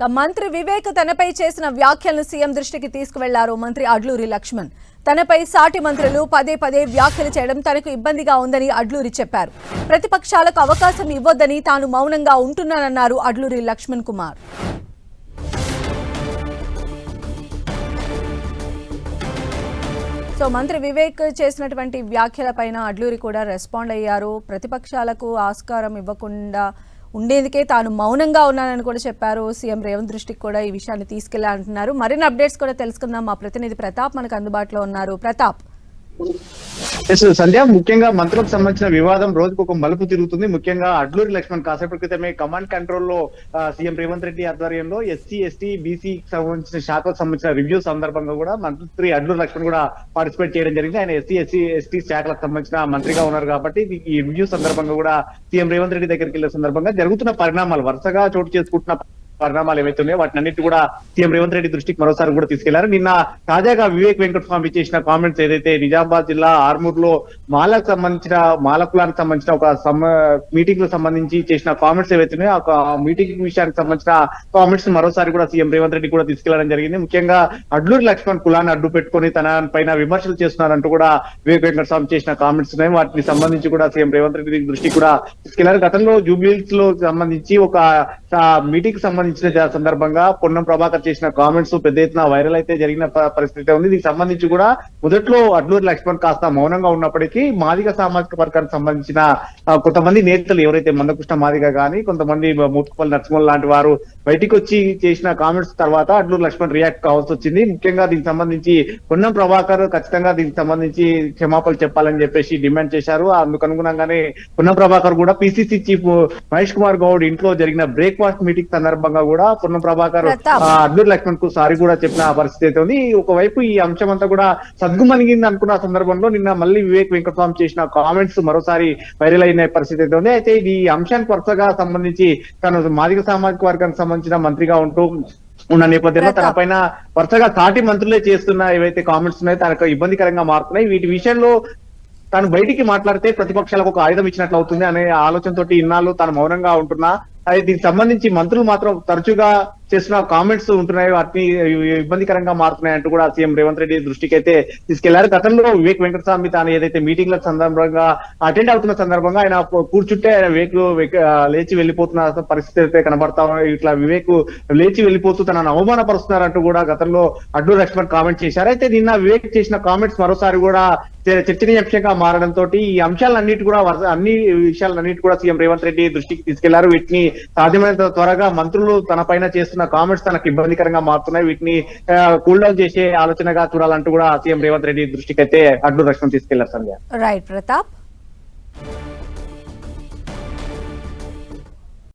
ఇక మంత్రి వివేక్ తనపై చేసిన వ్యాఖ్యలను సీఎం దృష్టికి తీసుకువెళ్ళారు మంత్రి అడ్లూరి లక్ష్మణ్. తనపై సాటి మంత్రులు పదే పదే వ్యాఖ్యలు చేయడం తనకు ఇబ్బందిగా ఉందని అడ్లూరి చెప్పారు. ప్రతిపక్షాలకు అవకాశం ఇవ్వొద్దని తాను మౌనంగా ఉంటున్నానన్నారు అడ్లూరి లక్ష్మణ్ కుమార్. సో మంత్రి వివేక్ చేసినటువంటి వ్యాఖ్యలపైన అడ్లూరి కూడా రెస్పాండ్ అయ్యారు. ప్రతిపక్షాలకు ఆస్కారం ఇవ్వకుండా ఉండేందుకే తాను మౌనంగా ఉన్నానని కూడా చెప్పారు సీఎం రేవంత్ దృష్టికి కూడా ఈ విషయాన్ని తీసుకెళ్ళా అంటున్నారు. మరిన్ని అప్డేట్స్ కూడా తెలుసుకుందాం. మా ప్రతినిధి ప్రతాప్ మనకు అందుబాటులో ఉన్నారు. ప్రతాప్. ఎస్ సంధ్య ముఖ్యంగా మంత్రులకు సంబంధించిన వివాదం రోజుకు ఒక మలుపు తిరుగుతుంది. ముఖ్యంగా అడ్లూరి లక్ష్మణ్ కాసేపటి క్రితమే కమాండ్ కంట్రోల్లో సీఎం రేవంత్ రెడ్డి ఆధ్వర్యంలో ఎస్సీ ఎస్టీ బీసీ సంబంధించిన శాఖకు సంబంధించిన రివ్యూ సందర్భంగా కూడా మంత్రి అడ్లూరి లక్ష్మణ్ కూడా పార్టిసిపేట్ చేయడం జరిగింది. ఆయన ఎస్సీ ఎస్సీ ఎస్టీ శాఖలకు సంబంధించిన మంత్రిగా ఉన్నారు కాబట్టి ఈ రివ్యూ సందర్భంగా కూడా సీఎం రేవంత్ రెడ్డి దగ్గరికి వెళ్ళే సందర్భంగా జరుగుతున్న పరిణామాలు వరుసగా చోటు చేసుకుంటున్న పరిణామాలు ఏవైతే ఉన్నాయో వాటిని అన్నిటి కూడా సీఎం రేవంత్ రెడ్డి దృష్టికి మరోసారి కూడా తీసుకెళ్ళారు. నిన్న తాజాగా వివేక్ వెంకట స్వామి చేసిన కామెంట్స్ ఏదైతే నిజామాబాద్ జిల్లా ఆర్మూర్లో మాలకు సంబంధించిన మాలకులానికి సంబంధించిన ఒక మీటింగ్లో సంబంధించి చేసిన కామెంట్స్ ఏవైతే ఒక ఆ మీటింగ్ విషయానికి సంబంధించిన కామెంట్స్ మరోసారి కూడా సీఎం రేవంత్ రెడ్డి కూడా తీసుకెళ్ళడం జరిగింది. ముఖ్యంగా అడ్లూరి లక్ష్మణ్ కులాన్ని అడ్డు పెట్టుకొని తన పైన విమర్శలు చేస్తున్నారంటూ కూడా వివేక్ వెంకట స్వామి చేసిన కామెంట్స్ ఉన్నాయి. వాటిని సంబంధించి కూడా సీఎం రేవంత్ రెడ్డి దృష్టి కూడా తీసుకెళ్ళారు. గతంలో జూబ్లీస్లో సంబంధించి ఒక మీటింగ్ సంబంధించిన సందర్భంగా పొన్నం ప్రభాకర్ చేసిన కామెంట్స్ పెద్ద ఎత్తున వైరల్ అయితే జరిగిన పరిస్థితి ఉంది. దీనికి సంబంధించి కూడా మొదట్లో అడ్లూరి లక్ష్మణ్ కాస్త మౌనంగా ఉన్నప్పటికీ మాదిగ సామాజిక వర్గానికి సంబంధించిన కొంతమంది నేతలు ఎవరైతే మందకృష్ణ మాదిగ గాని కొంతమంది మూతుపల్లి నరసింహన్ లాంటి వారు బయటికి వచ్చి చేసిన కామెంట్స్ తర్వాత అడ్లూరు లక్ష్మణ్ రియాక్ట్ కావాల్సి వచ్చింది. ముఖ్యంగా దీనికి సంబంధించి పొన్నం ప్రభాకర్ ఖచ్చితంగా దీనికి సంబంధించి క్షమాపణలు చెప్పాలని చెప్పేసి డిమాండ్ చేశారు. అందుకు అనుగుణంగానే పొన్నం ప్రభాకర్ కూడా పిసిసి చీఫ్ మహేష్ కుమార్ గౌడ్ ఇంట్లో జరిగిన బ్రేక్ఫాస్ట్ మీటింగ్ సందర్భంగా కూడా పొన్నం ప్రభాకర్ అడ్లూరు లక్ష్మణ్కు సారీ కూడా చెప్పిన పరిస్థితి అయితే ఉంది. ఒకవైపు ఈ అంశం అంతా కూడా సద్గుమణిగింది అనుకున్న సందర్భంలో నిన్న మళ్ళీ వివేక్ వెంకటస్వామి చేసిన కామెంట్స్ మరోసారి వైరల్ అయిన పరిస్థితి అయితే ఉంది. అయితే ఈ అంశానికి వరుసగా సంబంధించి తను మాదిక సామాజిక వర్గానికి సంబంధించిన మంత్రిగా ఉంటూ ఉన్న నేపథ్యంలో తన. పైన వరుసగా సాటి మంత్రులే చేస్తున్న ఏవైతే కామెంట్స్ ఉన్నాయో తనకు ఇబ్బందికరంగా మారుతున్నాయి. వీటి విషయంలో తాను బయటికి మాట్లాడితే ప్రతిపక్షాలకు ఒక ఆయుధం ఇచ్చినట్లు అవుతుంది అనే ఆలోచనతో ఇన్నాళ్ళు తాను మౌనంగా ఉంటున్నా. అది దీనికి సంబంధించి మంత్రులు మాత్రం తరచుగా చేస్తున్న కామెంట్స్ ఉంటున్నాయి వాటిని ఇబ్బందికరంగా మారుతున్నాయి అంటూ కూడా సీఎం రేవంత్ రెడ్డి దృష్టికి అయితే తీసుకెళ్ళారు. గతంలో వివేక్ వెంకటస్వామి తాను ఏదైతే మీటింగ్ల సందర్భంగా అటెండ్ అవుతున్న సందర్భంగా ఆయన కూర్చుంటే ఆయన వివేక్ లేచి వెళ్ళిపోతున్న పరిస్థితి అయితే కనబడతా ఇట్లా వివేక్ లేచి వెళ్ళిపోతూ తనను అవమానపరుస్తున్నారంటూ కూడా గతంలో అడ్డు లక్ష్మణ్ కామెంట్ చేశారు. అయితే నిన్న వివేక్ చేసిన కామెంట్స్ మరోసారి కూడా చర్చనీయాంశంగా మారడంతో ఈ అంశాలన్నిటి కూడా అన్ని విషయాలన్నిటి కూడా సీఎం రేవంత్ రెడ్డి దృష్టికి తీసుకెళ్ళారు. వీటిని సాధ్యమైనంత త్వరగా మంత్రులు తన పైన చేస్తున్న కామెంట్స్ తనకు ఇబ్బందికరంగా మారుతున్నాయి. వీటిని కూల్ డౌన్ చేసే ఆలోచనగా చూడాలంటూ కూడా సీఎం రేవంత్ రెడ్డి దృష్టికి అయితే అడ్డు రక్షణ తీసుకెళ్ళారు సంధ్య. రైట్ ప్రతాప్